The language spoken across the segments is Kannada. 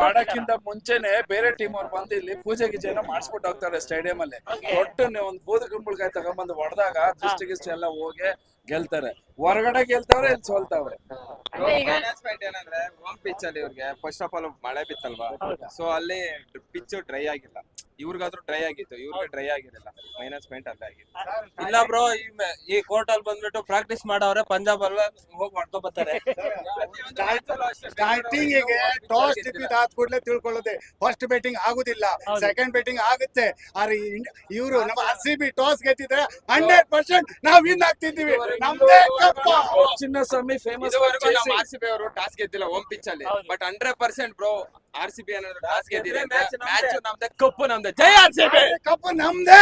ಮಾಡಕ್ಕಿಂತ ಮುಂಚೆನೆ ಬೇರೆ ಟೀಮ್ ಅವ್ರು ಬಂದು ಇಲ್ಲಿ ಪೂಜೆ ಗೀಜೆ ಎಲ್ಲ ಮಾಡಿಸ್ಬಿಟ್ಟು ಹೋಗ್ತಾರೆ ಸ್ಟೇಡಿಯಂ ಅಲ್ಲಿ. ಒಟ್ಟು ಒಂದು ಬೂದ ಕುಂಬಳಕಾಯಿ ತಗೊಂಡ್ಬಂದು ಹೊಡೆದಾಗ ದೃಷ್ಟಿ ಗಿಷ್ಟಿ ಎಲ್ಲ ಹೋಗಿ ಗೆಲ್ತಾರೆ. ಹೊರಗಡೆ ಗೆಲ್ತವ್ರೆ ಇಲ್ಲಿ ಸೋಲ್ತಾವ್ರೆ. ಅಂದ್ರೆ ಈಗ ಮೈನಸ್ ಪಾಯಿಂಟ್ ಏನಂದ್ರೆ ಹೋಮ್ ಪಿಚ್ ಅಲ್ಲಿ ಇವ್ರಿಗೆ ಫಸ್ಟ್ ಆಫ್ ಆಲ್ ಮಳೆ ಬಿತ್ತಲ್ವಾ. ಸೊ ಅಲ್ಲಿ ಪಿಚ್ ಡ್ರೈ ಆಗಿಲ್ಲ. ಇವ್ರಿಗಾದ್ರೂ ಡ್ರೈ ಆಗಿತ್ತು ಇವ್ರಿಗೆ ಡ್ರೈ ಆಗಿರಲಿಲ್ಲ. ಮೈನಸ್ ಪಾಯಿಂಟ್ ಅಲ್ಲೇ ಆಗಿತ್ತು ಇಲ್ಲ ಬ್ರೋ ಈ ಕೋರ್ಟ್ ಅಲ್ಲಿ ಬಂದ್ಬಿಟ್ಟು ಪ್ರಾಕ್ಟೀಸ್ ಮಾಡವ್ರೆ ಪಂಜಾಬ್ ಅಲ್ಲ ಹೋಗಿ ಮಾಡ್ಕೊ ಬರ್ತಾರೆ ಸ್ಟಾರ್ಟಿಂಗ್ಗೆ ಟಾಸ್ ಟಿಪ್ಪಿದ್ ಆದ ಕೂಡಲೇ ತಿಳ್ಕೊಳ್ಳೋದೆ. ಫಸ್ಟ್ ಬ್ಯಾಟಿಂಗ್ ಆಗುದಿಲ್ಲ ಸೆಕೆಂಡ್ ಬ್ಯಾಟಿಂಗ್ ಆಗುತ್ತೆ. ಆದ್ರೆ ಇವರು ನಮ್ಮ ಆರ್ ಸಿ ಬಿ ಟಾಸ್ ಗೆದ್ದಿದ್ರೆ ಹಂಡ್ರೆಡ್ ಪರ್ಸೆಂಟ್ ನಾವ್ ವಿನ್ ಆಗ್ತಿದ್ದೀವಿ. ನಮ್ದೇ Chinnaswamy famous R C B ಅವರು ಟಾಸ್ ಗೆದ್ದಿಲ್ಲ ಹೋಮ್ ಪಿಚ್ ಅಲ್ಲಿ. But hundred percent bro R C B ಅನ್ನೋದು ಟಾಸ್ ಗೆದ್ದಿದೆ. ಮ್ಯಾಚ್ ನಮ್ದೆ. ಕಪ್ಪು ನಮ್ದೆ. ಜೈ ಆರ್ ಸಿ ಬಿ ಕಪ್ಪು ನಮ್ದೇ.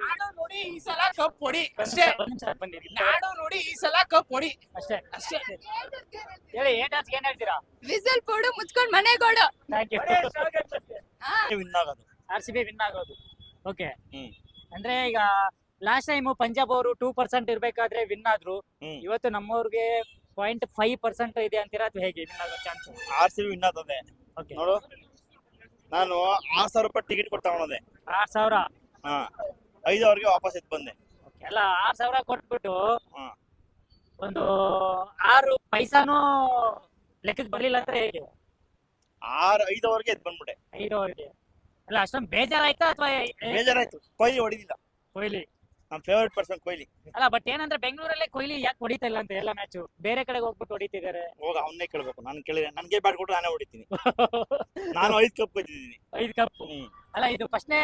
ನಾಡು ನೋಡಿ ಈ ಸಲ ಕಪ್ ಹೊಡಿ. ಅಷ್ಟೇ. ನಾಡು ನೋಡಿ ಈ ಸಲ ಕಪ್ ಹೊಡಿ. ಅಷ್ಟೇ. ಅಷ್ಟೇ. ಹೇಳಿ ಏನ್ ಏನ್ ಹೇಳ್ತೀರಾ? ವಿಸಲ್ ಕೊಡು ಮುಚ್ಕೊಂಡ್ ಮನೆಗೋಡು ಥ್ಯಾಂಕ್ ಯು ವಿನ್ ಆಗೋದು. ಆರ್ ಸಿ ಬಿ ವಿನ್ ಆಗೋದು. ಓಕೆ ಅಂದ್ರೆ ಈಗ ಲಾಸ್ಟ್ ಟೈಮ್ ಪಂಜಾಬ್ ಅವರು ಟೂ ಪರ್ಸೆಂಟ್ ಇರ್ಬೇಕಾದ್ರೆ ವಿನ್ ಆದ್ರು. ಹ್ಮ್. ಇವತ್ತು ನಮ್ಮವ್ರಿಗೆ ಪಾಯಿಂಟ್ ಫೈವ್ ಪರ್ಸೆಂಟ್ ಇದೆ ಅಂತೀರಾ ಅಥವಾ ಹೇಗೆ? ವಿನ್ ಆಗೋ chance R C B win ಆಗ್ತದೆ ಓಕೆ ನೋಡು. ನಾನು ಆರ್ ಸಾವಿರ ರೂಪಾಯಿ ಟಿಕೆಟ್ ಕೊಟ್ಟೆ ತಗೊಂಡೆ ಆರ್ ಸಾವಿರ? ಹಾ. ಅವ್ರಿಗೆ ವಾಪಸ್ ಎದ್ದು ಬಂದೆ. ಎಲ್ಲ ಆರ್ ಸಾವಿರ ಕೊಟ್ಬಿಟ್ಟು ಹಾ. ಒಂದು ಆರು ಪೈಸಾನು ಲೆಕ್ಕಕ್ಕೆ ಬರ್ಲಿಲ್ಲ ಅಂದ್ರೆ ಹೇಗೆ? ಆರ್ ಅವ್ರಿಗೆ ಎದ್ದು ಬಂದ್ಬಿಟ್ಟೆ. ಐದು ಅವ್ರಿಗೆ ಅಲ್ಲ ಅಷ್ಟೊಂದು ಬೇಜಾರಾಯ್ತಾ ಅಥವಾ ಬೇಜಾರಾಯ್ತು. ಕೊಹ್ಲಿ ಹೊಡಿಲಿಲ್ಲ. ಕೊಹ್ಲಿ ನಮ್ಮ ಫೇವರೇಟ್ ಪರ್ಸನ್ ಕೊಹ್ಲಿ. ಅಲ್ಲ ಬಟ್ ಏನಂದ್ರೆ ಬೆಂಗಳೂರಲ್ಲೇ ಕೊಹ್ಲಿ ಯಾಕೆ ಹೊಡಿತಾ ಇಲ್ಲ ಅಂತ ಎಲ್ಲ ಮ್ಯಾಚ್ ಬೇರೆ ಕಡೆಗೆ ಹೋಗ್ಬಿಟ್ಟು ಹೊಡಿತಿದ್ದಾರೆ. ಹೋಗ ಅವನ್ನೇ ಕೇಳ್ಬೇಕು. ನಾನು ಕೇಳಿದ್ರೆ ನನಗೆ ಬ್ಯಾಟ್ ಕೊಟ್ಟು ನಾನೇ ಹೊಡಿತೀನಿ. ನಾನು ಐದು ಕಪ್ ಗೆದ್ದಿದ್ದೀನಿ ಐದು ಕಪ್ ಹ್ಮ್. ಅಲ್ಲ ಇದು ಫಸ್ಟ್ನೇ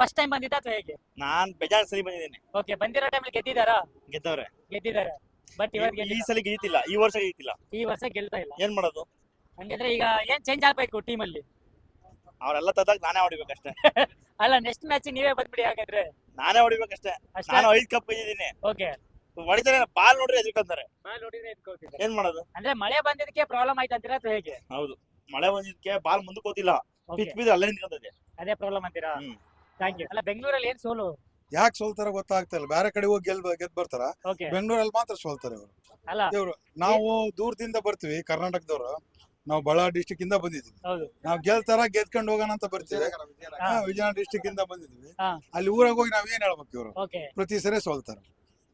ಫಸ್ಟ್ ಟೈಮ್ ಬಂದಿದ್ದ ಅಥವಾ ಹೇಗೆ? ನಾನ್ ಬೇಜಾರ್ ಸರಿ ಬಂದಿದ್ದೀನಿ. ಓಕೆ ಬಂದಿರೋ ಟೈಮಲ್ಲಿ ಗೆದ್ದಿದಾರಾ ಗೆದ್ದವ್ರೆ. ಗೆದ್ದಿದ್ದಾರೆ? ಬಟ್ ಇವಾಗ ಈ ಗೆದ್ದಿಲ್ಲ. ಸಲ ಗೆದ್ದಿಲ್ಲ. ಈ ವರ್ಷ ಗೆದ್ದಿಲ್ಲ. ಈ ವರ್ಷ ಗೆಲ್ತಾ ಇಲ್ಲ. ಏನ್ ಮಾಡೋದು? ಹಂಗಂದ್ರೆ ಈಗ ಏನ್ ಚೇಂಜ್ ಆಗ್ಬೇಕು ಟೀಮ್ ಅಲ್ಲಿ? ಅವರೆಲ್ಲ ತದಾಗ ನಾನೇ ಹೊಡಿಬೇಕಷ್ಟೇ. ಅಲ್ಲ ನೆಕ್ಸ್ಟ್ ಮ್ಯಾಚ್ ನೀವೇ ಬಂದ್ಬಿಡಿ ಹಾಗಾದ್ರೆ. ನಾನೇ ಹೊಡಿಬೇಕಷ್ಟೇ. ಅಷ್ಟೇ? ನಾನು ಐದ್ ಕಪ್ ಇದ್ದೀನಿ. ಓಕೆ. ಹೊಡಿತಾರೆ ಬಾಲ್ ನೋಡ್ರಿ ಎದ್ಕೊಂತಾರೆ. ಏನ್ ಮಾಡೋದು? ಅಂದ್ರೆ ಮಳೆ ಬಂದಿದ್ದಕ್ಕೆ ಪ್ರಾಬ್ಲಮ್ ಆಯ್ತು ಅಂತೀರಾ ಅಥವಾ ಹೇಗೆ? ಹೌದು. ಮಳೆ ಬಂದಿದ್ದಕ್ಕೆ ಬಾಲ್ ಮುಂದಕ್ಕೆ ಹೋತಿಲ್ಲ. Okay. ಪಿಚ್ ಬಿದ್ದು ಅಲ್ಲೇ ನಿಂತ್ಕೊಂತದೆ. ಅದೇ ಪ್ರಾಬ್ಲಮ್ ಅಂತೀರಾ? ಹ್ಮ್. ಥ್ಯಾಂಕ್ ಯು ಅಲ್ಲ ಬೆಂಗಳೂರಲ್ಲಿ ಏನ್ ಸೋಲು? ಯಾಕೆ ಸೋಲ್ತಾರ ಗೊತ್ತಾಗ್ತಾ ಇಲ್ಲ. ಬೇರೆ ಕಡೆ ಹೋಗಿ ಗೆಲ್ ಗೆದ್ ಬರ್ತಾರ? ಓಕೆ. ಬೆಂಗಳೂರಲ್ಲಿ ಮಾತ್ರ ಸೋಲ್ತಾರೆ ಇವರು. ಅಲ್ಲ. ಇವ್ರು ನಾವು ದೂರದಿಂದ ಬರ್ತೀವಿ ಕರ್ನಾಟಕದವರು. ನಾವು ಬಳ್ಳಾರಿ ಡಿಸ್ಟಿಕ್ ಇಂದ ಬಂದಿದ್ದೀವಿ. ಹೌದು. ನಾವು ಗೆಲ್ತಾರ ಗೆದ್ಕೊಂಡು ಹೋಗೋಣ ಅಂತ ಬರ್ತೀವಿ ಹಾ, ವಿಜಯನಗರ ಡಿಸ್ಟಿಕ್ ಇಂದ ಬಂದಿದ್ದೀವಿ. ಹಾ. ಅಲ್ಲಿ ಊರಾಗ ಹೋಗಿ ನಾವ್ ಏನ್ ಹೇಳ್ಬೇಕು ಇವರು? ಓಕೆ. ಪ್ರತಿ ಸರಿ ಸೋಲ್ತಾರೆ.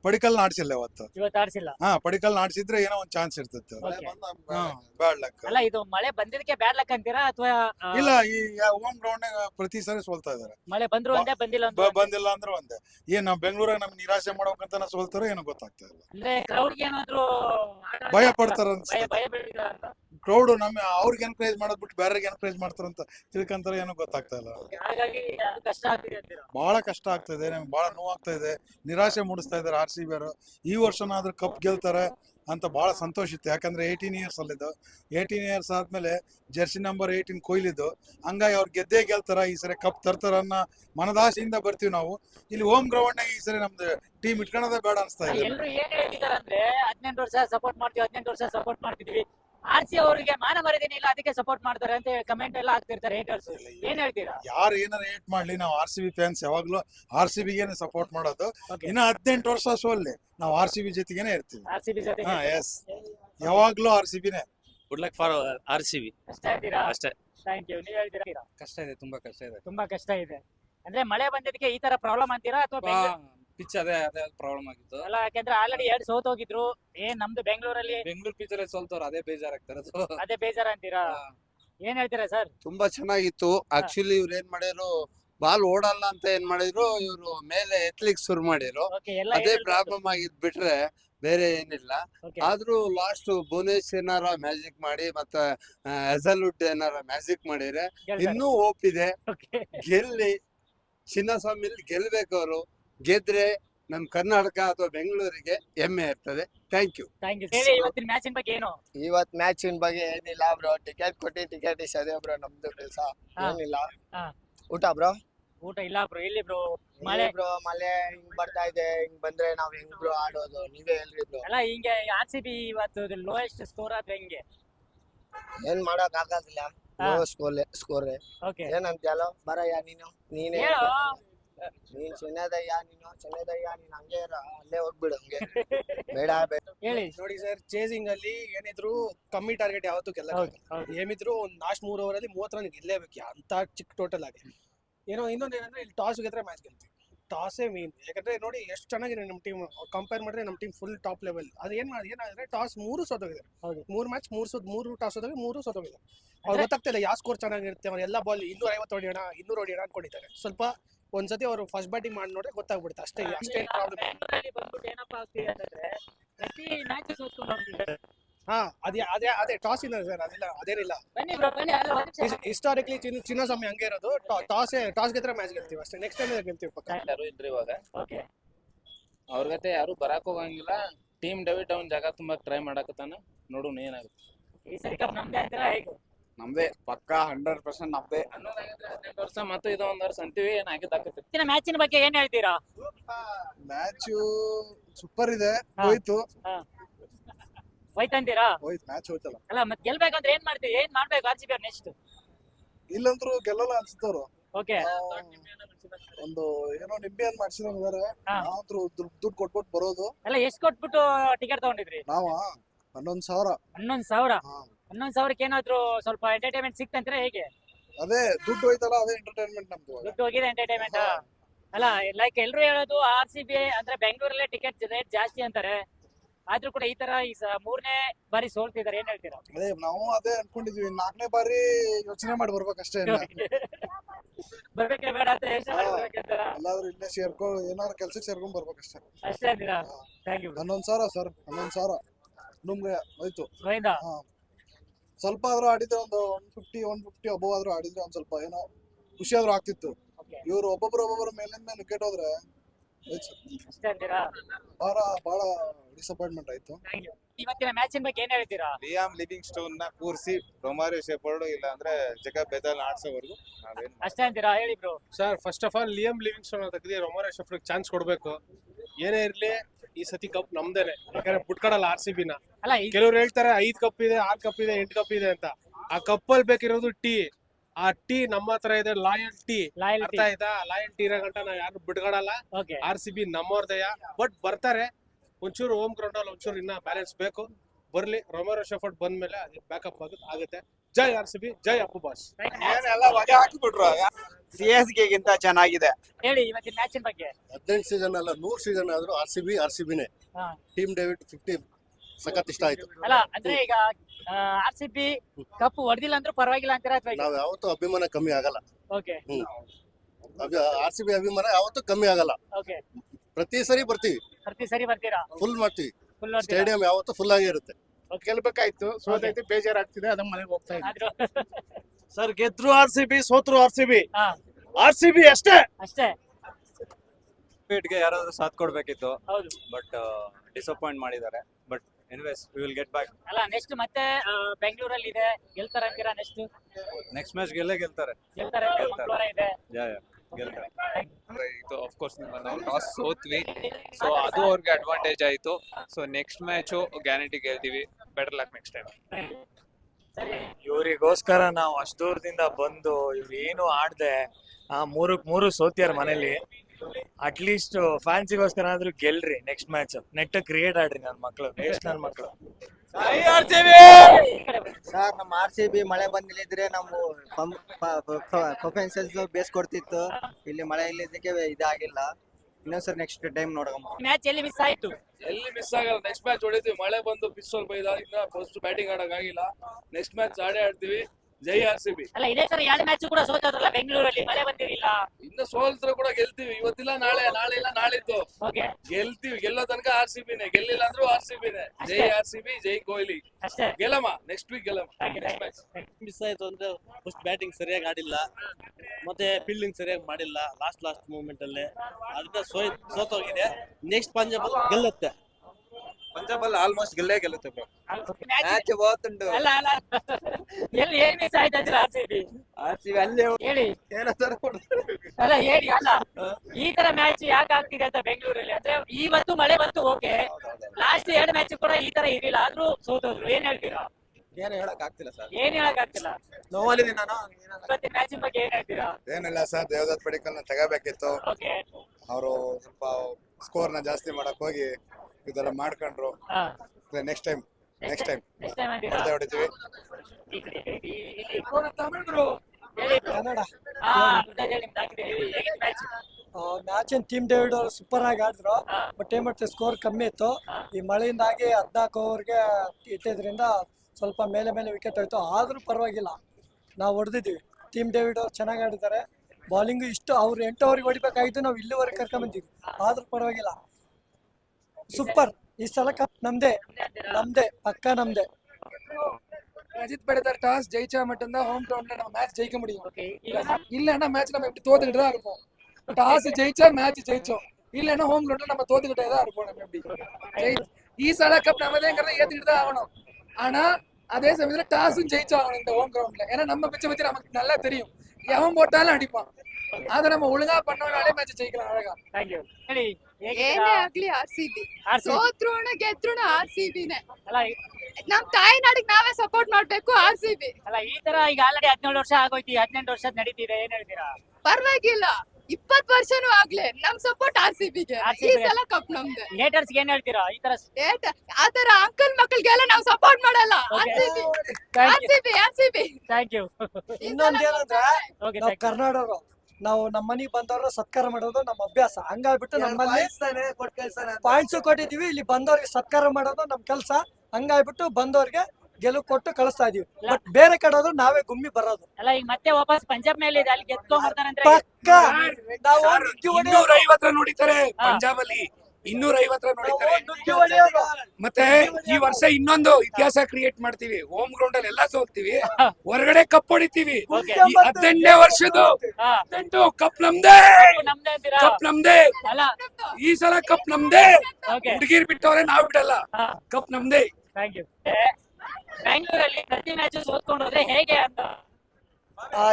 ಪಡಿಕಲ್ ಆಡ್ಸಿಲ್ಲ ಅವತ್ತು ಇವತ್ತು ಆಡ್ಸಿಲ್ಲ? ಹಾ ಪಡಿಕಲ್ ಆಡ್ಸಿದ್ರೆ ಏನೋ ಒಂದ್ ಚಾನ್ಸ್ ಇರ್ತಿತ್ತು. ಓಕೆ ಹಾ ಬ್ಯಾಡ್ ಲಕ್ ಅಲ್ಲ ಇದು ಮಳೆ ಬಂದಿದ್ದಕ್ಕೆ ಬ್ಯಾಡ್ ಲಕ್ ಅಂತೀರಾ ಅಥವಾ ಇಲ್ಲ ಈ ಹೋಮ್ ಗ್ರೌಂಡ್ ಪ್ರತಿ ಸರಿ ಸೋಲ್ತಾ ಇದಾರೆ ಮಳೆ ಬಂದ್ರು ಒಂದೇ ಬಂದಿಲ್ಲ ಅಂತ ಬ- ಬಂದಿಲ್ಲ ಅಂದ್ರೆ ಒಂದೇ. ಏನ್ ನಾವ್ ಬೆಂಗಳೂರಾಗ ನಮ್ಗೆ ನಿರಾಶೆ ಮಾಡ್ಬೇಕಂತ ಸೋಲ್ತಾರೋ ಏನೋ ಗೊತ್ತಾಗ್ತಾ ಇಲ್ಲ. ಅಂದ್ರೆ ಏನಾದ್ರು ಭಯ ಪಡ್ತಾರ ಭಯ ಭಯ ಬೀಳಿದಾರ ಅಂತ ಕ್ರೌಡ್ ನಮ್ಮ ಅವ್ರಿಗೆ ಎನ್ಕರೇಜ್ ಮಾಡೋದ್ ಬಿಟ್ಟು ಬೇರೆಗೆ ಎನ್ಕರೇಜ್ ಮಾಡ್ತಾರಂತ ತಿಳ್ಕೊಂತಾರ ಏನೋ ಗೊತ್ತಾಗ್ತಾ ಇಲ್ಲ. ಹಾಗಾಗಿ ಅದು ಕಷ್ಟ ಆಗ್ತಿದೆ ಅಂತೀರಾ ಬಹಳ ಕಷ್ಟ ಆಗ್ತಾ ಇದೆ ನಮ್ಗೆ ಬಹಳ ನೋವಾಗ್ತಾ ಇದೆ ನಿರಾಶೆ ಮೂಡಿಸ್ತಾ ಇದಾರೆ ಆರ್ ಸಿ ಬಿ ಅವರು. ಈ ವರ್ಷನಾದ್ರೂ ಕಪ್ ಗೆಲ್ತಾರೆ ಅಂತ ಬಹಳ ಸಂತೋಷ ಇತ್ತು. ಯಾಕಂದ್ರೆ ಏಯ್ಟೀನ್ ಇಯರ್ಸ್ ಅಲ್ಲಿದ್ದು. ಏಯ್ಟೀನ್ ಇಯರ್ಸ್ ಆದ್ಮೇಲೆ ಜರ್ಸಿ ನಂಬರ್ ಏಯ್ಟೀನ್ ಕೊಯ್ಲಿದ್ದು. ಹಂಗಾಗಿ ಅವ್ರು ಗೆದ್ದೇ ಗೆಲ್ತಾರ ಈ ಸರಿ ಕಪ್ ತರ್ತಾರ ಅನ್ನೋ ಮನದಾಶೆಯಿಂದ ಬರ್ತೀವಿ ನಾವು. ಇಲ್ಲಿ ಹೋಮ್ ಗ್ರೌಂಡ್ ಈ ಸರಿ ನಮ್ದು ಟೀಮ್ ಇಟ್ಕೊಳ್ಳೋದೇ ಬೇಡ ಅನಿಸ್ತಾ ಇದೆ. ಎಲ್ರು ಏನ್ ಹೇಳ್ತಿದಾರೆ ಅಂದ್ರೆ ಹದಿನೆಂಟು ವರ್ಷ ಸಪೋರ್ಟ್ ಮಾಡ್ತೀವಿ ಹದಿನೆಂಟು ವರ್ಷ ಸಪೋರ್ಟ್ ಮಾಡ್ತಿದ್ವಿ. ಆರ್ ಸಿ ಅವರಿಗೆ ಮಾನ ಮರ್ಯಾದೆನೇ ಇಲ್ಲ ಅದಕ್ಕೆ ಸಪೋರ್ಟ್ ಮಾಡ್ತಾರೆ ಅಂತ ಕಮೆಂಟ್ ಎಲ್ಲ ಹಾಕ್ತಿರ್ತಾರೆ ಹೇಟರ್ಸ್ ಏನ್ ಹೇಳ್ತೀರಾ? ಯಾರು ಏನಾರ ಏಟ್ ಮಾಡ್ಲಿ ನಾವು ಆರ್ ಸಿ ಬಿ ಫ್ಯಾನ್ಸ್ ಯಾವಾಗ್ಲೂ ಆರ್ ಸಿ ಬಿಗೇನೆ ಸಪೋರ್ಟ್ ಮಾಡೋದು. ಇನ್ನ ಹದಿನೆಂಟು ವರ್ಷ ಸೋಲ್ಲಿ ನಾವು ಆರ್ ಸಿ ಬಿ ಜೊತೆಗೇನೆ ಇರ್ತೀವಿ. ಆರ್ ಸಿ ಬಿ ಜೊತೆ ಹಾ ಎಸ್ ಯಾವಾಗ್ಲೂ R C ಬಿನೇ. Good luck for R C B. ಅಷ್ಟೇ ಇದ್ದೀರಾ? ಅಷ್ಟೇ. ಥ್ಯಾಂಕ್ ಯು ನೀವು ಹೇಳ್ತೀರಾ? ಕಷ್ಟ ಇದೆ ತುಂಬಾ ಕಷ್ಟ ಇದೆ. ತುಂಬಾ ಕಷ್ಟ ಇದೆ. ಅಂದ್ರೆ ಮಳೆ ಬಂದಿದ್ದಕ್ಕೆ ಈ ತರ ಪ್ರಾಬ್ಲಮ್ ಅಂತೀರಾ ಅಥವಾ ಪಿಚ್ ಅದೇ ಅದೇ ಪ್ರಾಬ್ಲಮ್ ಆಗಿತ್ತು. ಅಲ್ಲ ಯಾಕಂದ್ರೆ ಆಲ್ರೆಡಿ ಎರಡು ಸೋತ್ ಹೋಗಿದ್ರು. ಏನ್ ನಮ್ದು ಬೆಂಗಳೂರಲ್ಲಿ ಬೆಂಗಳೂರು ಪಿಚ್ ಅಲ್ಲಿ ಸೋಲ್ತವ್ರು ಅದೇ ಬೇಜಾರಾಗ್ತಾರೆ. ಅದೇ ಬೇಜಾರ್ ಅಂತೀರಾ? ಏನ್ ಹೇಳ್ತೀರಾ ಸರ್? ತುಂಬಾ ಚೆನ್ನಾಗಿತ್ತು. ಆಕ್ಚುಲಿ ಇವ್ರು ಏನ್ ಮಾಡಿದ್ರು ಬಾಲ್ ಓಡಲ್ಲ ಅಂತ ಏನ್ ಮಾಡಿದ್ರು ಇವ್ರು ಮೇಲೆ ಎತ್ಲಿಕ್ ಶುರು ಮಾಡಿದ್ರು. ಓಕೆ ಎಲ್ಲ ಅದೇ ಪ್ರಾಬ್ಲಮ್ ಆಗಿದ್ ಬಿಟ್ರೆ ಬೇರೆ ಏನಿಲ್ಲ. ಆದ್ರೂ ಲಾಸ್ಟ್ ಭುವನೇಶ್ ಏನಾರ ಮ್ಯಾಜಿಕ್ ಮಾಡಿ ಮತ್ತೆ ಹೆಸಲ್ವುಡ್ ಏನಾರ ಮ್ಯಾಜಿಕ್ ಮಾಡಿದ್ರೆ ಇನ್ನೂ ಹೋಪ್ ಇದೆ. ಗೆಲ್ಲಿ ಚಿನ್ನಸ್ವಾಮಿ ಗೆಲ್ಬೇಕು ಅವರು. ಗೆದ್ರೆ ನಮ್ ಕರ್ನಾಟಕ ಅಥವಾ ಬೆಂಗಳೂರಿಗೆ ಹೆಮ್ಮೆ ಇರ್ತದೆ. ಥ್ಯಾಂಕ್ ಯು ಥ್ಯಾಂಕ್ ಯು ಹೇಳಿ ಇವತ್ತಿನ ಮ್ಯಾಚಿನ ಬಗ್ಗೆ ಏನು? ಇವತ್ ಮ್ಯಾಚಿನ ಬಗ್ಗೆ ಏನಿಲ್ಲ ಬ್ರೋ ಟಿಕೆಟ್ ಕೊಟ್ಟಿ ಟಿಕೆಟ್ ಇಸದೆ ಬ್ರೋ ನಮ್ದು ಕೆಲಸ. ಹಾ. ಏನಿಲ್ಲ. ಹಾ. ಊಟ ಬ್ರೋ ಊಟ ಇಲ್ಲ ಬ್ರೋ ಇಲ್ಲಿ ಬ್ರೋ ಮಳೆ? ಬ್ರೋ ಮಳೆ ಹಿಂಗ್ ಬರ್ತಾ ಇದೆ. ಹಿಂಗ್ ಬಂದ್ರೆ ನಾವ್ ಹೆಂಗ್ ಬ್ರೋ ಆಡೋದು? ನೀವೇ ಹೇಳ್ರಿ ಬ್ರೋ ಅಲ್ಲ ಹಿಂಗೆ ಆರ್ ಸಿ ಬಿ ಇವತ್ತು ಲೋಯೆಸ್ಟ್ ಸ್ಕೋರ್ ಆದ್ರೆ ಹೆಂಗೆ? ಏನ್ ಮಾಡಕ್ ಆಗೋದಿಲ್ಲ ಹಾ. ಸ್ಕೋರ್ ಸ್ಕೋರ್ ಓಕೆ ಏನಂತ್ಯಾಲೋ ಬರಯ್ಯ ನೀನು? ನೀನೇ ಹೇಳು. ನೀನ್ ಚೆನ್ನದಯ್ಯ ನೀನು ಚೆನ್ನದಯ್ಯ ನೀನ್ ಹಂಗೆ ಇರ ಅಲ್ಲೇ ಹೋಗ್ಬಿಡು ಹಂಗೆ. ಬೇಡ ಬೇಡ. ಹೇಳಿ. ನೋಡಿ ಸರ್ ಚೇಸಿಂಗ್ ಅಲ್ಲಿ ಏನಿದ್ರು ಕಮ್ಮಿ ಟಾರ್ಗೆಟ್ ಯಾವತ್ತೂ ಕೆಲ ಹೌದು ಹೌದು. ಏನಿದ್ರು ಒಂದು ಲಾಸ್ಟ್ ಮೂರ್ ಓವರ್ ಅಲ್ಲಿ ಮೂವತ್ತು ರನ್ ಗೆಲ್ಲೇಬೇಕು ಅಂತ ಚಿಕ್ಕ ಟೋಟಲ್ ಆಗಿ. ಏನೋ ಇನ್ನೊಂದು ಏನಂದ್ರೆ ಇಲ್ಲಿ ಟಾಸ್ ಗೆದ್ರೆ ಮ್ಯಾಚ್ ಗೆಲ್ತೀವಿ. ಟಾಸೇ ಮೇನ್ ಯಾಕಂದ್ರೆ ನೋಡಿ ಎಷ್ಟು ಚೆನ್ನಾಗಿದೆ ನಮ್ಮ ಟೀಮ್ ಕಂಪೇರ್ ಮಾಡಿದ್ರೆ ನಮ್ಮ ಟೀಮ್ ಫುಲ್ ಟಾಪ್ ಲೆವೆಲ್ ಅದು ಏನ್ ಮಾಡಿ ಏನಾದ್ರೆ ಟಾಸ್ ಮೂರು ಸೋತೋಗಿದೆ. ಹೌದು. ಮೂರು ಮ್ಯಾಚ್ ಮೂರು ಸೋತ್ ಮೂರು ಟಾಸ್ ಹೋದಾಗ ಮೂರು ಸೋತೋಗಿದೆ. ಅವ್ರು ಗೊತ್ತಾಗ್ತಿಲ್ಲ ಯಾವ ಸ್ಕೋರ್ ಚೆನ್ನಾಗಿರುತ್ತೆ ಅವ್ರು ಎಲ್ಲ ಬಾಲ್ ಇನ್ನೂರ ಐವತ್ತು ಹೊಡಿಯೋಣ ಇನ್ನೂರು ಹೊಡಿಯೋಣ ಅನ್ಕೊಂಡಿದ್ದಾರೆ. ಸ್ವಲ್ಪ ಒಂದ್ಸತಿ ಅವ್ರು ಫಸ್ಟ್ ಬ್ಯಾಟಿಂಗ್ ಮಾಡಿ ನೋಡ್ರೆ ಗೊತ್ತಾಗ್ಬಿಡುತ್ತೆ. ಅಷ್ಟೇ ಅಷ್ಟೇ ಏನಪ್ಪಾ ಆಗ್ತಿದೆ ಅಂತಂದ್ರೆ ಪ್ರತಿ ಮ್ಯಾಚ್ ಸೋತ್ಕೊಂಡು ಹೋಗ್ತಿದ್ದಾರೆ ಹಾ ಅದೇ ಅದೇ ಅದೇ ಟಾಸ್ ಇಲ್ಲ ಸರ್ ಅದಿಲ್ಲ ಅದೇನಿಲ್ಲ. ಬನ್ನಿ ಬ್ರೋ ಬನ್ನಿ ಅಲ್ಲ ಒಂದ್ ನಿಮಿಷ. ಹಿಸ್ಟಾರಿಕ್ಲಿ ಚಿನ್ನ ಸಮಯ ಹಂಗೆ ಇರೋದು ಟಾಸ್ ಟಾಸ್ ಗೆದ್ರೆ ಮ್ಯಾಚ್ ಗೆಲ್ತೀವಿ ಅಷ್ಟೇ ನೆಕ್ಸ್ಟ್ ಟೈಮ್ ಗೆಲ್ತೀವಿ ಪಕ್ಕ. ಯಾರು ಇದ್ರು ಇವಾಗ? ಓಕೆ ಅವ್ರ ಗತೆ ಯಾರು ಬರಕ್ ಹೋಗಂಗಿಲ್ಲ. ಟೀಮ್ ಡೇವಿಡ್ ಡೌನ್ ಜಾಗ ತುಂಬಾ ಟ್ರೈ ಮಾಡಕತ್ತಾನ. ನೋಡೋಣ ಏನಾಗುತ್ತೆ. ಈ ಸರಿ ಕಪ್ ನಮ್ದೇ ಅಂತೀರಾ ಹೇಗೆ. ನಮ್ದೇ ಪಕ್ಕಾ ಹಂಡ್ರೆಡ್ ಪರ್ಸೆಂಟ್ ನಮ್ದೇ. ಹದಿನೈದು ವರ್ಷ ಮತ್ತೆ ಇದು ಒಂದ್ ವರ್ಷ ಅಂತೀವಿ ಏನಾಗಿದ್ದು ಆಕತಿ ಇವತ್ತಿನ ಮ್ಯಾಚಿನ ಬಗ್ಗೆ ಏನ್ ಹೇಳ್ತೀರಾ? ಮ್ಯಾಚು ಸೂಪರ್ ಇದೆ ಹಾ. ಹೋಯ್ತು. ಹೋಯ್ತಂತೀರಾ ಹೋಯ್ತು ಮ್ಯಾಚ್ ಹೋಯ್ತಲ್ಲ. ಅಲ್ಲ ಮತ್ತೆ ಗೆಲ್ಬೇಕಂದ್ರೆ ಏನ್ ಮಾಡ್ತೀವಿ ಏನ್ ಮಾಡ್ಬೇಕು ಆರ್ ಸಿ ಬಿ ನೆಕ್ಸ್ಟ್ ಇಲ್ಲಂದ್ರು ಗೆಲ್ಲಲ್ಲ ಅನ್ಸುತ್ತವ್ರು ಓಕೆ. ಒಂದು ಏನೋ ನಿಂಬೆ ಹಣ್ಣು ಮಾಡ್ಸಿದ್ರೆ ಹಾ. ನಾವಂತ್ರು ದುಡ್ಡು ಕೊಟ್ಬಿಟ್ಟು ಬರೋದು. ಅಲ್ಲ ಎಷ್ಟ್ ಕೊಟ್ಬಿಟ್ಟು ಟಿಕೆಟ್ ತಗೊಂಡಿದ್ರಿ? ನಾವ? ಹನ್ನೊಂದ್ ಸಾವಿರ. ಹನ್ನೊಂದ್ ಸಾವಿರ? ಹಾ. ಹನ್ನೊಂದ್ ಸಾವಿರಕ್ಕೆ ಏನಾದ್ರು ಸ್ವಲ್ಪ ಎಂಟರ್ಟೈನ್ಮೆಂಟ್ ಸಿಕ್ತಂದ್ರೆ ಹೇಗೆ? ಅದೇ ದುಡ್ಡು ಹೋಯ್ತಲ್ಲ ಅದೇ ಎಂಟರ್ಟೈನ್ಮೆಂಟ್ ನಮ್ದು ದುಡ್ಡು ಹೋಗಿದೆ ಎಂಟರ್ಟೈನ್ಮೆಂಟ್ ಅಲ್ಲ ಲೈಕ್ ಎಲ್ರು ಹೇಳೋದು ಆರ್ ಸಿ ಬಿ ಅಂದ್ರೆ ಬೆಂಗಳೂರಲ್ಲೇ ಟಿಕೆಟ್ ರೇಟ್ ಜಾಸ್ತಿ ಅಂತಾರೆ. ಆದ್ರೂ ಕೂಡ ಈ ತರ ಈ ಮೂರನೇ ಬಾರಿ ಸೋಲ್ತಿದ್ದಾರೆ ಏನ್ ಹೇಳ್ತೀರಾ? ಅದೇ ನಾವು ಅದೇ ಅನ್ಕೊಂಡಿದ್ವಿ ನಾಲ್ಕನೇ ಬಾರಿ ಯೋಚನೆ ಮಾಡಿ ಬರ್ಬೇಕಷ್ಟೇ ಅಷ್ಟೇ ಬರ್ಬೇಕೆ ಬೇಡ ಅಂತ ಯೋಚ್ನೆ ಮಾಡಿ ಬರ್ಬೇಕಂತಾರ? ಎಲ್ಲಾದ್ರೂ ಇಲ್ಲೇ ಸೇರ್ಕೊ ಏನಾದ್ರು ಕೆಲ್ಸಕ್ಕೆ ಸೇರ್ಕೊಂಡ್ ಬರ್ಬೇಕಷ್ಟೇ. ಅಷ್ಟೇ ಅಂತೀರಾ? ಥ್ಯಾಂಕ್ ಯು ಹನ್ನೊಂದ್ ಸಾವಿರ ಸರ್ ಹನ್ನೊಂದ್ ಸಾವಿರ. ನಿಮ್ಗೆ ಹೋಯ್ತು. ಗೋವಿಂದ? ಹಾ. ಸ್ವಲ್ಪ ಆದ್ರೂ ಆಡಿದ್ರೆ ಒಂದು one fifty one fifty above ಆದ್ರೂ ಆಡಿದ್ರೆ ಒಂದ್ ಸ್ವಲ್ಪ ಏನೋ ಖುಷಿ ಆದ್ರೂ ಆಗ್ತಿತ್ತು. ಇವ್ರು ಒಬ್ಬೊಬ್ರು ಒಬ್ಬೊಬ್ರು ಮೇಲಿಂದ ಮೇಲೆ ವಿಕೆಟ್ ಹೋದ್ರೆ ಅಷ್ಟೇ ಅಂತೀರಾ? ಬಹಳ ಬಹಳ ಡಿಸಪಾಯಿಂಟ್ಮೆಂಟ್ ಆಯ್ತು. ಥ್ಯಾಂಕ್ ಯು ಇವತ್ತಿನ ಮ್ಯಾಚಿನ ಬಗ್ಗೆ ಏನ್ ಹೇಳ್ತೀರಾ? ಲಿಯಾಮ್ ಲಿವಿಂಗ್ ಸ್ಟೋನ್ನ ಕೂರಿಸಿ ರೊಮಾರಿ ಶೆಪರ್ಡ್ ಇಲ್ಲ ಅಂದ್ರೆ ಜಗ ಬೆದಲ್ ಆಡ್ಸೋವರೆಗೂ ನಾವೇನ್ ಅಷ್ಟೇ ಅಂತೀರಾ? ಹೇಳಿ bro sir first of all Liam Livingstone ತೆಗೆದು ರೊಮಾರೆ ಶಫ್ರಿಗೆ ಚಾನ್ಸ್ ಕೊಡ್ಬೇಕು. ಏನೇ ಇರ್ಲಿ ಈ ಸತಿ ಕಪ್ ನಮ್ದೇನೆ. ಯಾಕಂದ್ರೆ ಬಿಟ್ಕೊಡಲ್ಲ ಆರ್ ಸಿ ಬಿನ ಅಲ್ಲ ಈ ಕೆಲವ್ರು ಹೇಳ್ತಾರೆ ಐದ್ ಕಪ್ ಇದೆ ಆರ್ ಕಪ್ ಇದೆ ಎಂಟು ಕಪ್ ಇದೆ ಅಂತ. ಆ ಕಪ್ ಅಲ್ಲಿ ಬೇಕಿರೋದು ಟೀ ಆ ಟೀ ನಮ್ಮ ಹತ್ರ ಇದೆ ಲಾಯಲ್ ಟೀ ಲಾಯಲ್ಟಿ ಅರ್ಥ ಆಯ್ತಾ? ಲಾಯಲ್ ಟೀ ಇರೋ ಗಂಟ ನಾವು ಯಾರು ಬಿಟ್ಕೊಡಲ್ಲ. ಓಕೆ ಆರ್ ಸಿ ಬಿ ನಮ್ಮವ್ರದಯ ಬಟ್ ಬರ್ತಾರೆ. ಒಂಚೂರು ಹೋಮ್ ಗ್ರೌಂಡ್ ಅಲ್ಲಿ ಒಂಚೂರು ಇನ್ನ ಬ್ಯಾಲೆನ್ಸ್ ಬೇಕು. ಬರ್ಲಿ. ರೊಮಾರೋ ಶೆಫರ್ಟ್ ಬಂದ್ಮೇಲೆ ಮೇಲೆ ಬ್ಯಾಕಪ್ ಆಗುತ್ತೆ ಆಗುತ್ತೆ. ಜೈ ಆರ್ ಸಿ ಬಿ ಜೈ ಅಪ್ಪು ಬಾಸ್. ಏನೆಲ್ಲ ಹೊಗೆ ಹಾಕಿಬಿಟ್ರು ಸಿ ಎಸ್ ಗಿಂತ ಚೆನ್ನಾಗಿದೆ. ಹೇಳಿ ಇವತ್ತಿನ ಮ್ಯಾಚಿನ ಬಗ್ಗೆ. ಹದಿನೆಂಟು ಸೀಸನ್ ಅಲ್ಲ ನೂರ್ ಸೀಸನ್ ಆದ್ರೂ R C B R C ಬಿನೇ. ಹಾ. ಟೀಮ್ ಡೇವಿಡ್ ಫಿಫ್ಟಿ ಸಖತ್ ಇಷ್ಟ ಆಯ್ತು. ಅಲ್ಲ ಅಂದ್ರೆ ಈಗ ಆರ್ ಸಿ ಬಿ ಕಪ್ ಹೊಡೆದಿಲ್ಲ ಅಂದ್ರೂ ಪರವಾಗಿಲ್ಲ ಅಂತೀರಾ ಅಥವಾ ನಾವ್ ಯಾವತ್ತೂ ಅಭಿಮಾನ ಕಮ್ಮಿ ಆಗಲ್ಲ. ಓಕೆ ಆರ್ ಸಿ ಬಿ ಅಭಿಮಾನ ಯಾವತ್ತೂ ಕಮ್ಮಿ ಆಗಲ್ಲ. ಓಕೆ ಪ್ರತಿ ಸರಿ ಬರ್ತೀವಿ. ಪ್ರತಿ ಸರಿ ಬರ್ತೀರಾ? ಫುಲ್ ಮಾಡ್ತೀವಿ. ಫುಲ್ ಸ್ಟೇಡಿಯಂ ಯಾವತ್ತೂ ಫುಲ್ ಆಗೇ ಇರುತ್ತೆ. ಗೆಲ್ಬೇಕಾಯ್ತು. ಸೋತೈತಿ ಬೇಜಾರಾಗ್ತಿದೆ ಅದನ್ನ ಮನೆಗೆ ಹೋಗ್ತಾ ಆದ್ರೂ ಸರ್ ಗೆದ್ರು ಆರ್ ಸಿ ಬಿ ಸೋತ್ರು ಆರ್ ಸಿ ಬಿ. ಹಾ. ಆರ್ ಸಿ ಬಿ ಅಷ್ಟೇ. ಅಷ್ಟೇ. ಗೆ ಯಾರಾದ್ರೂ ಸಾಥ್ ಕೊಡ್ಬೇಕಿತ್ತು. ಹೌದು. ಬಟ್ ಡಿಸಪಾಯಿಂಟ್ ಮಾಡಿದ್ದಾರೆ. But anyways we will get back ಅಲ್ಲ ನೆಕ್ಸ್ಟ್ ಮತ್ತೆ ಆ, ಬೆಂಗಳೂರಲ್ಲಿ ಇದೆ. ಗೆಲ್ತಾರೆ ಅಂತೀರಾ ನೆಕ್ಸ್ಟ್ ನೆಕ್ಸ್ಟ್ ಮ್ಯಾಚ್ ಗೆಲ್ಲೇ ಗೆಲ್ತಾರೆ. ಗೆಲ್ತಾರೆ ಗೆಲ್ತಾರೆ. ಮಂಗಳವಾರ ಇದೆ. ಯಾ ಯಾ ಗೆಲ್ತಾರೆ. ಇದು ಆಫ್ ಕೋರ್ಸ್ ನಾವು ಟಾಸ್ ಸೋತ್ವಿ. ಸೊ ಅದು ಅವ್ರಿಗೆ ಅಡ್ವಾಂಟೇಜ್ ಆಯ್ತು. ಸೊ ನೆಕ್ಸ್ಟ್ ಮ್ಯಾಚು ಗ್ಯಾರಂಟಿ ಗೆಲ್ತೀವಿ. ಬೆಟರ್ ಲಕ್ ನೆಕ್ಸ್ಟ್ ಟೈಮ್ ಇವರಿಗೋಸ್ಕರ ನಾವು ಅಷ್ಟು ದೂರದಿಂದ ಬಂದು ಇವ್ರು ಏನು ಆಡದೆ ಆ ಮೂರು ಮೂರು ಸೋತಿಯಾರ ಮನೇಲಿ ಅಟ್ಲೀಸ್ಟ್ ಫ್ಯಾನ್ಸಿಗೋಸ್ಕರ ಆದ್ರೂ ಗೆಲ್ರಿ ನೆಕ್ಸ್ಟ್ ಮ್ಯಾಚ್ ನೆಟ್ ಕ್ರಿಯೇಟ್ ಆಡ್ರಿ ನನ್ನ ಮಕ್ಳು ನೆಕ್ಸ್ಟ್ ನನ್ನ ಬನ್ನಿ. ಸರ್ ನಮ್ಮ ಆರ್ ಸಿ ಬಿ ಮಳೆ ಬಂದಿಲ್ಲಿದ್ರೆ ನಮ್ಮ ಪರ್ಫಾರ್ಮೆನ್ಸಸ್ ಬೇಸ್ಕೊಡ್ತಿತ್ತು. ಇಲ್ಲಿ ಮಳೆ ಇಲ್ಲಿದ್ದಕ್ಕೆ ಇದಾಗಿಲ್ಲ. ಇನ್ನೊಂದ್ಸರಿ ನೆಕ್ಸ್ಟ್ ಟೈಮ್ ನೋಡೋಣ ಮ್ಯಾಚ್ ಎಲ್ಲಿ ಮಿಸ್ ಆಯ್ತು? ಎಲ್ಲಿ ಮಿಸ್ ಆಗಲ್ಲ. ನೆಕ್ಸ್ಟ್ ಮ್ಯಾಚ್ ಹೊಡಿತೀವಿ. ಮಳೆ ಬಂದು ಪಿಸ್ಟೋಲ್ ಬೈದ ಇನ್ನ ಫಸ್ಟ್ ಬ್ಯಾಟಿಂಗ್ ಆಡಕ್ ಆಗಿಲ್ಲ ನೆಕ್ಸ್ಟ್ ಮ್ಯಾಚ್ ಆಡೇ ಆಡ್ತೀವಿ. ಜೈ ಆರ್ ಸಿ ಬಿ. ಅಲ್ಲ ಇದೇ ತರ ಎರಡು ಮ್ಯಾಚ್ ಕೂಡ ಸೋತದ್ರಲ್ಲ ಬೆಂಗಳೂರಲ್ಲಿ ಮಳೆ ಬಂದಿರಲಿಲ್ಲ. ಇನ್ನು ಸೋಲ್ತ್ರು ಕೂಡ ಗೆಲ್ತೀವಿ. ಇವತ್ತಿಲ್ಲ ನಾಳೆ ನಾಳೆ ಇಲ್ಲ ನಾಳಿದ್ದು. ಓಕೆ. ಗೆಲ್ತೀವಿ. ಗೆಲ್ಲೋ ತನಕ ಆರ್ ಸಿ ಬಿನೇ. ಗೆಲ್ಲಿಲ್ಲ ಅಂದ್ರೂ ಆರ್ ಸಿ ಬಿನೇ. ಜೈ ಆರ್ ಸಿ ಬಿ ಜೈ ಕೊಹ್ಲಿ. ಅಷ್ಟೇ. ಗೆಲ್ಲಮ್ಮ. ನೆಕ್ಸ್ಟ್ ವೀಕ್ ಗೆಲ್ಲಮ್ಮ. ನೆಕ್ಸ್ಟ್ ಮ್ಯಾಚ್ ಮಿಸ್ ಆಯ್ತು ಅಂದ್ರೆ ಫಸ್ಟ್ ಬ್ಯಾಟಿಂಗ್ ಸರಿಯಾಗಿ ಆಡಿಲ್ಲ. ಮತ್ತೆ ಫೀಲ್ಡಿಂಗ್ ಸರಿಯಾಗಿ ಮಾಡಿಲ್ಲ. ಲಾಸ್ಟ್ ಲಾಸ್ಟ್ ಮೂಮೆಂಟ್ ಅಲ್ಲಿ. ಅದನ್ನ ಸೋಯ್ ಸೋತೋಗಿದೆ. ನೆಕ್ಸ್ಟ್ ಪಂಜಾಬ್ ಗೆಲ್ಲುತ್ತೆ. ಪಂಜಾಬ್ ಅಲ್ಲಿ ಆಲ್ಮೋಸ್ಟ್ ಗೆಲ್ಲೇ ಗೆಲ್ಲುತ್ತೆ ಬ್ರೋ ಮ್ಯಾಚ್ ಹೋಗ್ತುಂಟು ಅಲ್ಲ ಅಲ್ಲ. ಎಲ್ಲಿ ಏನ್ ಮಿಸ್ ಆಯ್ತು ಅಂದ್ರೆ R C B? R C B ಅಲ್ಲೇ ಹೇಳಿ. ಅಲ್ಲ ಹೇಳಿ ಅಲ್ಲ. ಈ ತರ ಮ್ಯಾಚ್ ಯಾಕೆ ಆಗ್ತಿದೆ ಅಂತ ಬೆಂಗಳೂರಲ್ಲಿ? ಅಂದ್ರೆ ಇವತ್ತು ಮಳೆ ಬಂತು ಓಕೆ. ಲಾಸ್ಟ್ ಎರಡು ಮ್ಯಾಚ್ ಕೂಡ ಈ ತರ ಇರಲಿಲ್ಲ. ಆದ್ರೂ ಸೋತೋದ್ರು. ಏನ್ ಹೇಳ್ತೀರಾ? ಏನು ಹೇಳಕ್ ಆಗ್ತಿಲ್ಲ ಸರ್ ಏನ್ ಹೇಳಕ್ ಆಗ್ತಿಲ್ಲ? ನೋವಲ್ಲಿದ್ದೀನಿ ನಾನು ಇವತ್ತಿನ ಮ್ಯಾಚ್ ಬಗ್ಗೆ ಏನ್ ಹೇಳ್ತೀರಾ? ಏನಿಲ್ಲ ಸರ್ ದೇವದತ್ ಪಡಿಕಲ್ ತಗೋಬೇಕಿತ್ತು. ಅವರು ಸ್ವಲ್ಪ ಸ್ಕೋರ್ನ ಜಾಸ್ತಿ ಮಾಡಕ್ ಹೋಗಿ ಈ ತರ ಮಾಡ್ಕೊಂಡ್ರು ನೆಕ್ಸ್ಟ್ ಟೈಮ್ ನೆಕ್ಸ್ಟ್ ಟೈಮ್ ಮಾಡ್ತಾ ಹೊಡಿತೀವಿ. ಕನ್ನಡ. ಮ್ಯಾಚ್ ಟೀಮ್ ಡೇವಿಡ್ ಅವರು ಸೂಪರ್ ಆಗಿ ಆಡಿದ್ರು. ಬಟ್ ಏನ್ ಮಾಡ್ತೀವಿ ಸ್ಕೋರ್ ಕಮ್ಮಿ ಇತ್ತು. ಈ ಮಳೆಯಿಂದಾಗಿ ಹದ್ನಾಲ್ಕು ಓವರ್ಗೆ ಇಟ್ಟಿದ್ರಿಂದ ಸ್ವಲ್ಪ ಮೇಲೆ ಮೇಲೆ ವಿಕೆಟ್ ಹೋಯ್ತು. ಆದ್ರೂ ಪರವಾಗಿಲ್ಲ. ನಾವು ಹೊಡೆದಿದ್ದೀವಿ. ಟೀಮ್ ಡೇವಿಡ್ ಅವ್ರು ಚೆನ್ನಾಗಿ ಆಡಿದ್ದಾರೆ. ಬಾಲಿಂಗ್ ಇಷ್ಟು ಅವ್ರು ಎಂಟು ಓವರ್ಗೆ ಹೊಡಿಬೇಕಾಗಿದ್ದು ನಾವು ಇಲ್ಲಿವರೆಗೆ ಕರ್ಕೊಂಡ್ಬಂದಿದ್ವಿ ಆದ್ರೂ ಪರವಾಗಿಲ್ಲ. ಸೂಪರ್ ಈ ಸಲ ಕಪ್ ನಮ್ದೇ ನಮ್ದೇ ಪಕ್ಕ ನಮ್ದೇ ரஜித் படைத்தார் டாஸ் ஜெயிச்சா மட்டும்தான் ஹோம் கிரவுண்ட்ல நம்ம மேட்ச் ஜெயிக்க முடியும் ஓகே இல்லைன்னா மேட்ச் நம்ம இப்படி தோத்துக்கிட்டு தான் இருப்போம் டாஸ் ஜெயிச்சா மேட்ச் ஜெயிச்சோம் இல்லைன்னா ஹோம் கிரவுண்ட்ல நம்ம தோத்துக்கிட்டே தான் இருப்போம் நம்ம இப்படி ஜெயி ஈசாலா கப் நம்மதேங்கிறத ஏத்துக்கிட்டு தான் ஆகணும் ஆனா அதே சமயத்துல டாஸும் ஜெயிச்சாகணும் இந்த ஹோம் கிரவுண்ட்ல ஏன்னா நம்ம பிச்சை பத்தி நமக்கு நல்லா தெரியும் எவன் போட்டாலும் அடிப்பான் அதை நம்ம ஒழுங்கா பண்ணோம்னாலே மேட்ச் ஜெயிக்கலாம் அழகா ಥ್ಯಾಂಕ್ ಯು ಹೇಳಿ ಏನೇ ಆಗ್ಲಿ ಆರ್ ಸಿ ಬಿ. ಸೋತ್ರುಣ ಗೆದ್ರುಣ ಆರ್ ಸಿ ಬಿನೇ. ಅಲ್ಲ ನಮ್ ತಾಯಿನಾಡಿಗೆ ನಾವೇ ಸಪೋರ್ಟ್ ಮಾಡ್ಬೇಕು ಆರ್ ಸಿ ಬಿ. ಅಲ್ಲ ಈ ತರ ಈಗ ಆಲ್ರೆಡಿ ಹದಿನೇಳು ವರ್ಷ ಆಗೋಯ್ತಿ ಹದಿನೆಂಟು ವರ್ಷ ನಡೀತಿದೆ ಏನ್ ಹೇಳ್ತೀರಾ? ಪರವಾಗಿಲ್ಲ. ಇಪ್ಪತ್ ವರ್ಷನೂ ಆಗ್ಲಿ ನಮ್ ಸಪೋರ್ಟ್ ಆರ್ ಸಿ ಬಿಗೆ. ಈ ಸಲ ಕಪ್ ನಮ್ದು. ಲೇಟರ್ಸ್ ಏನ್ ಹೇಳ್ತೀರಾ? ಈ ತರ ಏಟ ಆತರ ಅಂಕಲ್ ಮಕ್ಕಳಿಗೆಲ್ಲ ನಾವ್ ಸಪೋರ್ಟ್ ಮಾಡಲ್ಲ. R C B. R C B R C B. Thank you ಇನ್ನೊಂದೇನಂದ್ರೆ okay ನಾವು ನಮ್ಮ ಮನೆಗೆ ಬಂದವ್ರ ಸತ್ಕಾರ ಮಾಡೋದು ನಮ್ಮ ಅಭ್ಯಾಸ. ಹಂಗಾಗ್ಬಿಟ್ಟು ನಮ್ಮಲ್ಲಿ ಪಾಯಿಂಟ್ಸ್ ಕೊಟ್ಟಿದೀವಿ ಇಲ್ಲಿ ಬಂದವ್ರಿಗೆ ಸತ್ಕಾರ ಮಾಡೋದು ನಮ್ ಕೆಲಸ. ಹಂಗಾಗ್ಬಿಟ್ಟು ಬಂದವ್ರಿಗೆ ಗೆಲುವು ಕೊಟ್ಟು ಕಳಿಸ್ತಾ ಇದೀವಿ. ಬಟ್ ಬೇರೆ ಕಡೆ ಹೋದ್ರೆ ನಾವೇ ಗುಮ್ಮಿ ಬರೋದು. ಅಲ್ಲ ಈಗ ಮತ್ತೆ ವಾಪಸ್ ಪಂಜಾಬ್ ಮೇಲೆ ಇದೆ ಅಲ್ಲಿ ಗೆದ್ಕೊಂಡ್ ಬರ್ತಾರಂದ್ರೆ ಪಕ್ಕ ನಾವು ನುಗ್ಗಿ ಹೊಡೆಯೋರು. ಐವತ್ತರ ನೋಡಿತಾರೆ ಪಂಜಾಬ್ ಅಲ್ಲಿ ಇನ್ನೂರ ಐವತ್ತರ ನೋಡಿದ್ದಾರೆ. ನುಗ್ಗಿ. ಮತ್ತೆ ಈ ವರ್ಷ ಇನ್ನೊಂದು ಇತಿಹಾಸ ಕ್ರಿಯೇಟ್ ಮಾಡ್ತೀವಿ. ಹೋಮ್ ಗ್ರೌಂಡ್ ಅಲ್ಲಿ ಎಲ್ಲಾ ಸೋಲ್ತೀವಿ ಹೊರಗಡೆ ಕಪ್ ಹೊಡಿತೀವಿ. ಈ ಹದಿನೆಂಟನೇ ವರ್ಷದ್ದು ಹದಿನೆಂಟು ಕಪ್ ನಮ್ದೇ. ನಮ್ದೇ ಅಂತೀರಾ? ಕಪ್ ನಮ್ದೇ. ಅಲ್ಲ. ಈ ಸಲ ಕಪ್ ನಮ್ದೇ. ಓಕೆ. ಹುಡುಗಿರ್ ಬಿಟ್ಟವ್ರೆ ನಾವ್ ಬಿಡಲ್ಲ. ಕಪ್ ನಮ್ದೇ. ಥ್ಯಾಂಕ್ ಯು ಬೆಂಗಳೂರಲ್ಲಿ ಪ್ರತಿ ಮ್ಯಾಚ್ ಹೋದ್ರೆ ಹೇಗೆ ಅಂತ?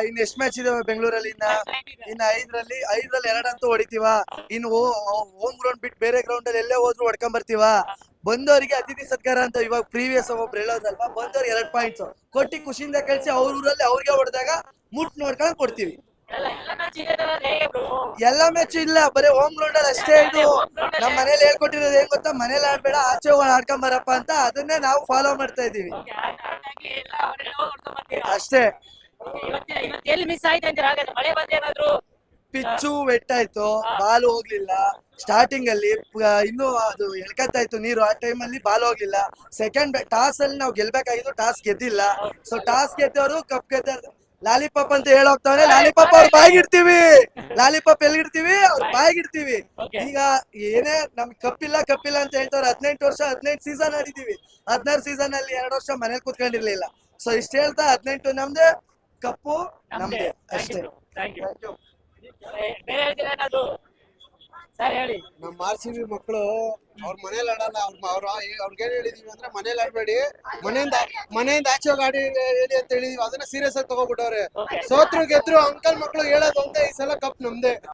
ಇನ್ ಎಷ್ಟ್ ಮ್ಯಾಚ್ ಇದಾವೆ ಬೆಂಗಳೂರಲ್ಲಿ? ಇನ್ನ ಇನ್ನ ಐದ್ರಲ್ಲಿ ಐದ್ರಲ್ಲಿ ಎರಡಂತೂ ಹೊಡಿತೀವ. ಇನ್ನು ಹೋಮ್ ಗ್ರೌಂಡ್ ಬಿಟ್ಟು ಬೇರೆ ಗ್ರೌಂಡ್ ಅಲ್ಲಿ ಎಲ್ಲೇ ಹೋದ್ರು ಹೊಡ್ಕೊಂಡ್ ಬರ್ತೀವ. ಬಂದವರಿಗೆ ಅತಿಥಿ ಸತ್ಕಾರ ಅಂತ ಇವಾಗ ಪ್ರೀವಿಯಸ್ ಒಬ್ರು ಹೇಳೋದಲ್ವಾ? ಬಂದವ್ರಿಗೆ ಎರಡ್ ಪಾಯಿಂಟ್ಸ್ ಕೊಟ್ಟಿ ಖುಷಿಯಿಂದ ಕಳ್ಸಿ ಅವ್ರ ಊರಲ್ಲಿ ಅವ್ರಿಗೆ ಹೊಡೆದಾಗ ಮುಟ್ ನೋಡ್ಕೊಂಡು ಕೊಡ್ತೀವಿ. ಎಲ್ಲ ಮ್ಯಾಚ್ ಇಲ್ಲ ಬರೀ ಹೋಮ್ ಗ್ರೌಂಡ್ ಅಲ್ಲಿ ಅಷ್ಟೇ ಇದು. ನಮ್ ಮನೇಲಿ ಹೇಳ್ಕೊಟ್ಟಿರೋದು ಏನ್ ಗೊತ್ತಾ? ಮನೇಲಿ ಆಡ್ಬೇಡ ಆಚೆ ಹೋಗಿ ಆಡ್ಕೊಂಡ್ ಬರಪ್ಪ ಅಂತ ಅದನ್ನೇ ನಾವು ಫಾಲೋ ಮಾಡ್ತಾ ಇದೀವಿ ಅಷ್ಟೇ. ಪಿಚ್ಚು ವೆಟ್ ಆಯ್ತು. ಬಾಲ್ ಹೋಗ್ಲಿಲ್ಲ. ಸ್ಟಾರ್ಟಿಂಗ್ ಅಲ್ಲಿ ಇನ್ನು ಅದು ಎಳ್ಕತ್ತಾ ಇತ್ತು ನೀರು ಆ ಟೈಮ್ ಅಲ್ಲಿ ಬಾಲ್ ಹೋಗ್ಲಿಲ್ಲ. ಸೆಕೆಂಡ್ ಟಾಸ್ ಅಲ್ಲಿ ನಾವು ಗೆಲ್ಬೇಕಾಗಿದ್ದು ಟಾಸ್ ಗೆದ್ದಿಲ್ಲ. ಸೊ ಟಾಸ್ ಗೆದ್ದವರು ಕಪ್ ಗೆದ್ದ ಲಾಲಿಪಾಪ್ ಅಂತ ಹೇಳೋಗ್ತಾವ್ರೆ ಲಾಲಿಪಾಪ್ ಅವ್ರ ಬಾಯಿಗಿಡ್ತೀವಿ ಲಾಲಿಪಾಪ್ ಎಲ್ಲಿಡ್ತೀವಿ ಅವ್ರ ಬಾಯಿಗಿಡ್ತೀವಿ. ಈಗ ಏನೇ ನಮ್ಗೆ ಕಪ್ಪಿಲ್ಲ ಕಪ್ಪಿಲ್ಲ ಅಂತ ಹೇಳ್ತಾವ್ರೆ ಹದಿನೆಂಟು ವರ್ಷ ಹದಿನೆಂಟು ಸೀಸನ್ ಆಡಿದೀವಿ ಹದಿನಾರು ಸೀಸನ್ ಅಲ್ಲಿ ಎರಡು ವರ್ಷ ಮನೇಲಿ ಕುತ್ಕೊಂಡಿರ್ಲಿಲ್ಲ. ಸೊ ಇಷ್ಟ ಹೇಳ್ತಾ ಹದಿನೆಂಟು ನಮ್ದೆ ಕಪ್ಪು ನಮ್ದೇ. ಅಷ್ಟೇ ಥ್ಯಾಂಕ್ ಯು ಬೇರೆ ಹೇಳ್ತೀರಾ ಏನಾದ್ರು ಸರ್ ಹೇಳಿ. ನಮ್ಮ ಆರ್ ಸಿ ಬಿ ಮಕ್ಕಳು ಅವ್ರ ಮನೇಲಿ ಆಡಲ್ಲ ಅವ್ರ ಅವ್ರ ಅವ್ರಿಗೆ ಏನ್ ಹೇಳಿದೀವಿ ಅಂದ್ರೆ ಮನೇಲಿ ಆಡ್ಬೇಡಿ ಮನೆಯಿಂದ ಮನೆಯಿಂದ ಆಚೆ ಹೋಗಿ ಆಡಿ ಹೇಳಿ ಅಂತ ಹೇಳಿದೀವಿ. ಅದನ್ನ ಸೀರಿಯಸ್ ಆಗಿ ತಗೋಬಿಟ್ಟವ್ರೆ ಸೋತ್ರು ಗೆದ್ರು ಅಂಕಲ್ ಮಕ್ಕಳು ಹೇಳೋದು ಒಂದೇ ಈ ಸಲ ಕಪ್ ನಮ್ದೇ.